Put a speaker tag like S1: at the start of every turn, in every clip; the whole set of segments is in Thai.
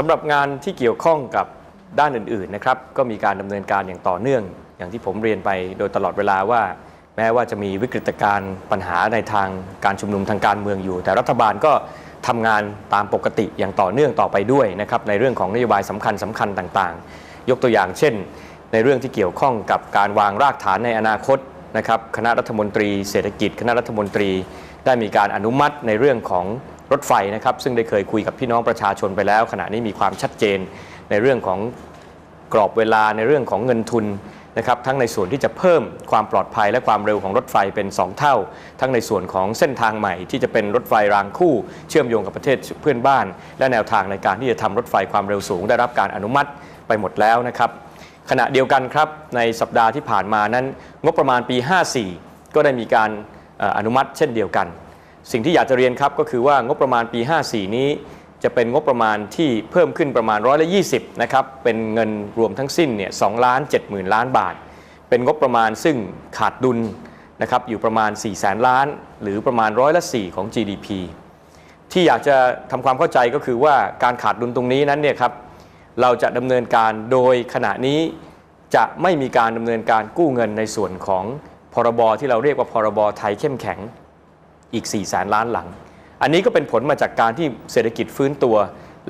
S1: สำหรับงานที่เกี่ยวข้องกับด้านอื่นๆนะครับก็มีการดำเนินการอย่างต่อเนื่อง อย่างที่ผมเรียนไปโดยตลอดเวลาว่า แม้ว่าจะมีวิกฤตการณ์ปัญหาในทางการชุมนุมทางการเมืองอยู่ แต่รัฐบาลก็ทำงานตามปกติอย่างต่อเนื่องต่อไปด้วยนะครับในเรื่องของนโยบายสำคัญสำคัญต่างๆ ยกตัวอย่างเช่น ในเรื่องที่เกี่ยวข้องกับการวางรากฐานในอนาคตนะครับคณะรัฐมนตรีเศรษฐกิจ คณะรัฐมนตรี ได้มีการอนุมัติในเรื่องของ รถไฟนะครับ ซึ่งได้เคยคุยกับพี่น้องประชาชนไปแล้ว ขณะนี้มีความชัดเจนในเรื่องของกรอบเวลาในเรื่องของเงินทุนนะครับทั้งในส่วนที่จะเพิ่มความปลอดภัยและความเร็วของรถไฟเป็น 2 เท่า ทั้งในส่วนของเส้นทางใหม่ที่จะเป็นรถไฟรางคู่ เชื่อมโยงกับประเทศเพื่อนบ้าน และแนวทางในการที่จะทำรถไฟความเร็วสูงได้รับการอนุมัติไปหมดแล้วนะครับขณะเดียวกันครับในสัปดาห์ที่ผ่านมานั้น งบประมาณปี 54 ก็ได้มีการอนุมัติเช่นเดียวกัน สิ่งที่อยากจะเรียนครับก็คือว่างบประมาณปี 54 นี้ จะเป็นงบประมาณที่เพิ่มขึ้นประมาณร้อยละ20นะครับเป็นเงินรวมทั้งสิ้นเนี่ย2ล้าน7หมื่นล้านบาท เป็นงบประมาณซึ่งขาดดุลนะครับอยู่ประมาณ4แสนล้าน หรือประมาณร้อยละ4ของ GDP ที่อยากจะทำความเข้าใจก็คือว่าการขาดดุลตรงนี้นั้นเนี่ยครับเราจะดำเนินการโดยขณะนี้จะไม่มีการดำเนินการกู้เงินในส่วนของพรบที่เราเรียกว่าพรบไทยเข้มแข็ง อีก 4 แสนล้านหลัง อันนี้ก็เป็นผลมาจากการที่เศรษฐกิจฟื้นตัว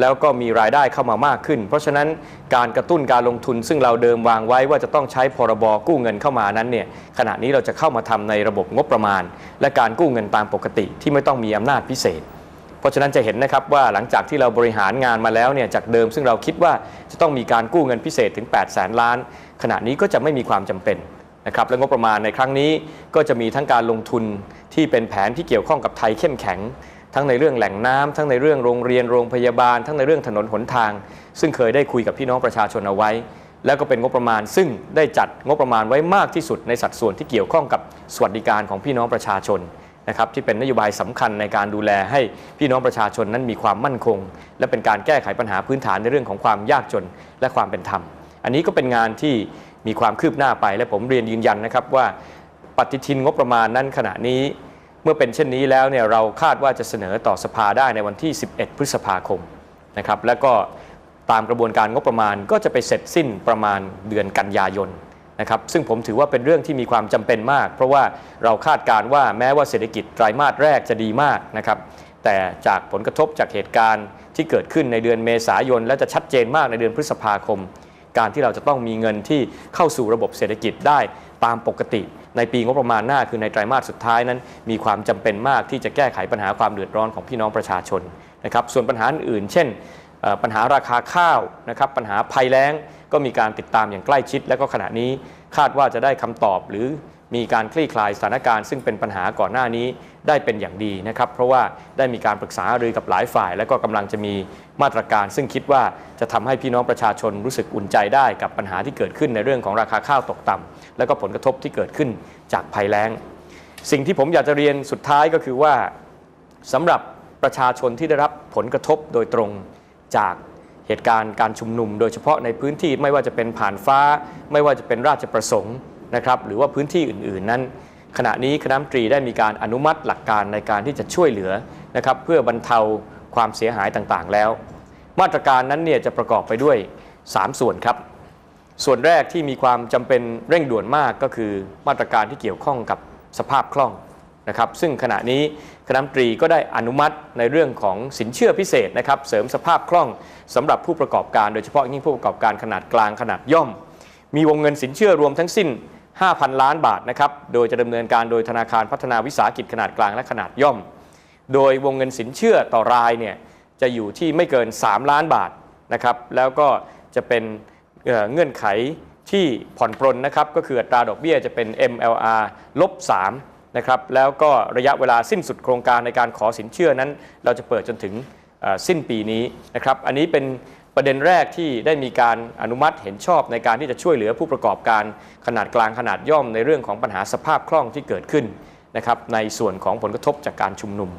S1: แล้วก็มีรายได้เข้ามามากขึ้น เพราะฉะนั้นการกระตุ้นการลงทุน ซึ่งเราเดิมวางไว้ว่าจะต้องใช้พรบกู้เงินเข้ามานั้นเนี่ยขณะนี้เราจะเข้ามาทำในระบบงบประมาณ และการกู้เงินตามปกติที่ไม่ต้องมีอำนาจพิเศษเพราะฉะนั้นจะเห็นนะครับว่าหลังจากที่เราบริหารงานมาแล้วเนี่ยจากเดิมซึ่งเราคิดว่าจะต้องมีการกู้เงินพิเศษถึง8แสนล้าน ขณะนี้ก็จะไม่มีความจำเป็น นะครับและงบประมาณในครั้งนี้ก็จะมีทั้งการลงทุนที่เป็นแผนที่เกี่ยวข้องกับไทยเข้มแข็ง ทั้งในเรื่องแหล่งน้ำทั้งในเรื่องโรงเรียนโรงพยาบาล ทั้งในเรื่องถนนหนทาง ซึ่งเคยได้คุยกับพี่น้องประชาชนเอาไว้ แล้วก็เป็นงบประมาณ ซึ่งได้จัดงบประมาณไว้มากที่สุดในสัดส่วนที่เกี่ยวข้องกับสวัสดิการของพี่น้องประชาชนนะครับที่เป็นนโยบายสำคัญในการดูแลให้พี่น้องประชาชนนั้นมีความมั่นคง และเป็นการแก้ไขปัญหาพื้นฐานในเรื่องของความยากจนและความเป็นธรรม อันนี้ก็เป็นงานที่ มีความคืบหน้าไป และผมเรียนยืนยันนะครับว่าปฏิทินงบประมาณนั้นขณะนี้ เมื่อเป็นเช่นนี้แล้วเนี่ยเราคาดว่าจะเสนอต่อสภาได้ในวันที่ 11 พฤษภาคมนะครับแล้วก็ตามกระบวนการงบประมาณก็จะไปเสร็จสิ้นประมาณเดือนกันยายนนะครับซึ่งผมถือว่าเป็นเรื่องที่มีความจำเป็นมาก เพราะว่าเราคาดการว่าแม้ว่าเศรษฐกิจไตรมาสแรกจะดีมากนะครับแต่จากผลกระทบจากเหตุการณ์ที่เกิดขึ้นในเดือนเมษายน และจะชัดเจนมากในเดือนพฤษภาคม การที่เราจะต้องมีเงินที่เข้าสู่ระบบเศรษฐกิจได้ตามปกติ ในปีงบประมาณหน้าคือในไตรมาสสุดท้ายนั้น มีความจำเป็นมากที่จะแก้ไขปัญหาความเดือดร้อนของพี่น้องประชาชนนะครับส่วนปัญหาอื่น เช่น ปัญหาราคาข้าวนะครับปัญหาภัยแล้งก็มีการติดตามอย่างใกล้ชิด และก็ขณะนี้คาดว่าจะได้คำตอบหรือ มีการคลี่คลายสถานการณ์ซึ่งเป็นปัญหาก่อนหน้านี้ได้เป็นอย่างดีนะครับเพราะว่าได้มีการปรึกษาหารือกับหลายฝ่าย และก็กำลังจะมีมาตรการ ซึ่งคิดว่าจะทำให้พี่น้องประชาชนรู้สึกอุ่นใจได้กับปัญหาที่เกิดขึ้นในเรื่องของราคาข้าวตกต่ำและก็ผลกระทบที่เกิดขึ้นจากภัยแล้ง สิ่งที่ผมอยากจะเรียนสุดท้ายก็คือว่าสำหรับประชาชนที่ได้รับผลกระทบโดยตรงจากเหตุการณ์การชุมนุม โดยเฉพาะในพื้นที่ไม่ว่าจะเป็นผ่านฟ้า ไม่ว่าจะเป็นราชประสงค์ นะครับหรือว่าพื้นที่อื่นๆนั้น ขณะนี้คณะมนตรีได้มีการอนุมัติหลักการในการที่จะช่วยเหลือนะครับเพื่อบรรเทาความเสียหายต่างๆแล้ว มาตรการนั้นเนี่ยจะประกอบไปด้วย 3 ส่วนครับ ส่วนแรกที่มีความจำเป็นเร่งด่วนมากก็คือมาตรการที่เกี่ยวข้องกับสภาพคล่องนะครับซึ่งขณะนี้คณะมนตรีก็ได้อนุมัติในเรื่องของสินเชื่อพิเศษนะครับเสริมสภาพคล่องสำหรับผู้ประกอบการ โดยเฉพาะยิ่งผู้ประกอบการขนาดกลางขนาดย่อม มีวงเงินสินเชื่อรวมทั้งสิ้น 5,000 ล้านบาทนะครับ โดยจะดำเนินการโดยธนาคารพัฒนาวิสาหกิจขนาดกลางและขนาดย่อม โดยวงเงินสินเชื่อต่อรายเนี่ยจะอยู่ที่ไม่เกิน 3 ล้านบาทนะครับ แล้วก็จะเป็นเเงื่อนไขที่ผ่อนปรนนะครับ ก็คืออัตราดอกเบี้ยจะเป็น MLR ลบ3นะครับแล้วก็ระยะเวลาสิ้นสุดโครงการในการขอสินเชื่อนั้น เราจะเปิดจนถึงสิ้นปีนี้นะครับ อันนี้เป็น ประเด็นแรกที่ได้มีการอนุมัติเห็นชอบในการที่จะช่วยเหลือผู้ประกอบการขนาดกลางขนาดย่อมในเรื่องของปัญหาสภาพคล่องที่เกิดขึ้นนะครับในส่วนของผลกระทบจากการชุมนุม